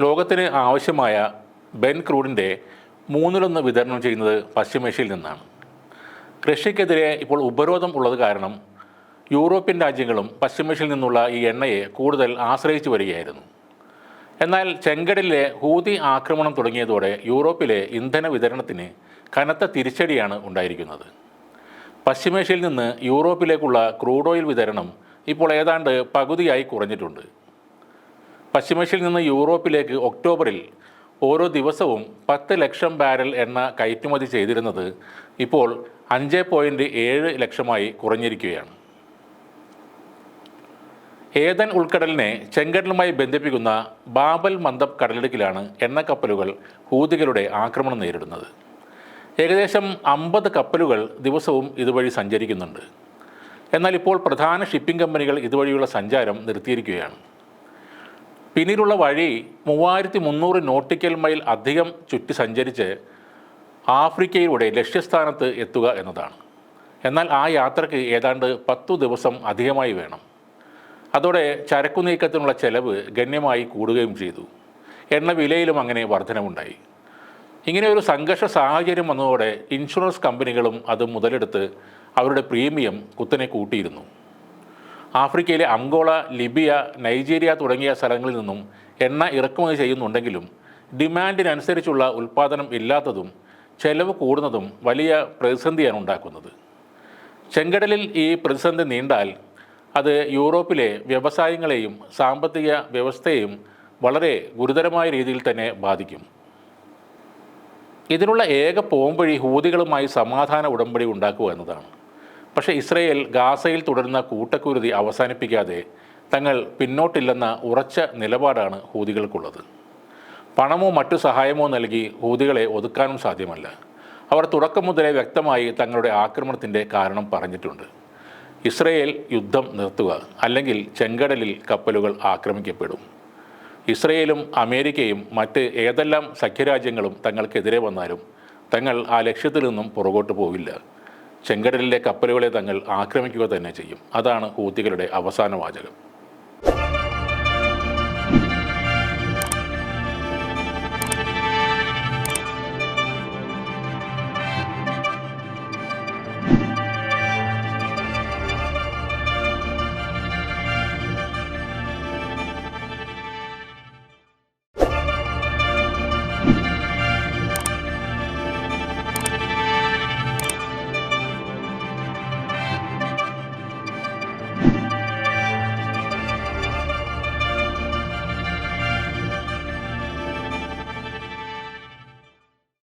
ലോകത്തിന് ആവശ്യമായ ബെൻ ക്രൂഡിന്റെ മൂന്നിലൊന്ന് വിതരണം ചെയ്യുന്നത് പശ്ചിമേഷ്യയിൽ നിന്നാണ്. റഷ്യക്കെതിരെ ഇപ്പോൾ ഉപരോധം ഉള്ളത് കാരണം യൂറോപ്യൻ രാജ്യങ്ങളും പശ്ചിമേഷ്യയിൽ നിന്നുള്ള ഈ എണ്ണയെ കൂടുതൽ ആശ്രയിച്ചു വരികയായിരുന്നു. എന്നാൽ ചെങ്കടലിലെ ഹൂതി ആക്രമണം തുടങ്ങിയതോടെ യൂറോപ്പിലെ ഇന്ധന വിതരണത്തിന് കനത്ത തിരിച്ചടിയാണ് ഉണ്ടായിരിക്കുന്നത്. പശ്ചിമേഷ്യയിൽ നിന്ന് യൂറോപ്പിലേക്കുള്ള ക്രൂഡ് ഓയിൽ വിതരണം ഇപ്പോൾ ഏതാണ്ട് പകുതിയായി കുറഞ്ഞിട്ടുണ്ട്. പശ്ചിമേഷ്യയിൽ നിന്ന് യൂറോപ്പിലേക്ക് ഒക്ടോബറിൽ ഓരോ ദിവസവും പത്ത് ലക്ഷം ബാരൽ എണ്ണ കയറ്റുമതി ചെയ്തിരുന്നത് ഇപ്പോൾ അഞ്ച് പോയിന്റ് ഏഴ് ലക്ഷമായി കുറഞ്ഞിരിക്കുകയാണ്. ഏതൻ ഉൾക്കടലിനെ ചെങ്കടലുമായി ബന്ധിപ്പിക്കുന്ന ബാബൽ മന്ദബ് കടലിടുക്കിലാണ് എണ്ണക്കപ്പലുകൾ ഹൂതികളുടെ ആക്രമണം നേരിടുന്നത്. ഏകദേശം അമ്പത് കപ്പലുകൾ ദിവസവും ഇതുവഴി സഞ്ചരിക്കുന്നുണ്ട്. എന്നാൽ ഇപ്പോൾ പ്രധാന ഷിപ്പിംഗ് കമ്പനികൾ ഇതുവഴിയുള്ള സഞ്ചാരം നിർത്തിയിരിക്കുകയാണ്. പിന്നീടുള്ള വഴി മൂവായിരത്തി മുന്നൂറ് നോട്ടിക്കൽ മൈൽ അധികം ചുറ്റി സഞ്ചരിച്ച് ആഫ്രിക്കയിലൂടെ ലക്ഷ്യസ്ഥാനത്ത് എത്തുക എന്നതാണ്. എന്നാൽ ആ യാത്രയ്ക്ക് ഏതാണ്ട് പത്തു ദിവസം അധികമായി വേണം. അതോടെ ചരക്കു നീക്കത്തിനുള്ള ചെലവ് ഗണ്യമായി കൂടുകയും ചെയ്തു. എണ്ണ വിലയിലും അങ്ങനെ വർധനവുണ്ടായി. ഇങ്ങനെ ഒരു സംഘർഷ സാഹചര്യം വന്നതോടെ ഇൻഷുറൻസ് കമ്പനികളും അത് മുതലെടുത്ത് അവരുടെ പ്രീമിയം കുത്തനെ കൂട്ടിയിരുന്നു. ആഫ്രിക്കയിലെ അങ്കോള ലിബിയ നൈജീരിയ തുടങ്ങിയ സ്ഥലങ്ങളിൽ നിന്നും എണ്ണ ഇറക്കുമതി ചെയ്യുന്നുണ്ടെങ്കിലും ഡിമാൻഡിനനുസരിച്ചുള്ള ഉൽപ്പാദനം ഇല്ലാത്തതും ചെലവ് കൂടുന്നതും വലിയ പ്രതിസന്ധിയാണ് ഉണ്ടാക്കുന്നത്. ചെങ്കടലിൽ ഈ പ്രതിസന്ധി നീണ്ടാൽ അത് യൂറോപ്പിലെ വ്യവസായങ്ങളെയും സാമ്പത്തിക വ്യവസ്ഥയെയും വളരെ ഗുരുതരമായ രീതിയിൽ തന്നെ ബാധിക്കും. ഇതിനുള്ള ഏക പോംവഴി ഹൂതികളുമായി സമാധാന ഉടമ്പടി ഉണ്ടാക്കുക എന്നതാണ്. പക്ഷേ ഇസ്രയേൽ ഗാസയിൽ തുടരുന്ന കൂട്ടക്കുരുതി അവസാനിപ്പിക്കാതെ തങ്ങൾ പിന്നോട്ടില്ലെന്ന ഉറച്ച നിലപാടാണ് ഹൂതികൾക്കുള്ളത്. പണമോ മറ്റു സഹായമോ നൽകി ഹൂതികളെ ഒതുക്കാനും സാധ്യമല്ല. അവർ തുടക്കം മുതലേ വ്യക്തമായി തങ്ങളുടെ ആക്രമണത്തിന്റെ കാരണം പറഞ്ഞിട്ടുണ്ട്. ഇസ്രയേൽ യുദ്ധം നിർത്തുക അല്ലെങ്കിൽ ചെങ്കടലിൽ കപ്പലുകൾ ആക്രമിക്കപ്പെടും. ഇസ്രയേലും അമേരിക്കയും മറ്റ് ഏതെല്ലാം സഖ്യരാജ്യങ്ങളും തങ്ങൾക്കെതിരെ വന്നാലും തങ്ങൾ ആ ലക്ഷ്യത്തിൽ നിന്നും പുറകോട്ട് പോവില്ല. ചെങ്കടലിലെ കപ്പലുകളെ തങ്ങൾ ആക്രമിക്കുക തന്നെ ചെയ്യും. അതാണ് ഹൂത്തികളുടെ അവസാന വാചകം.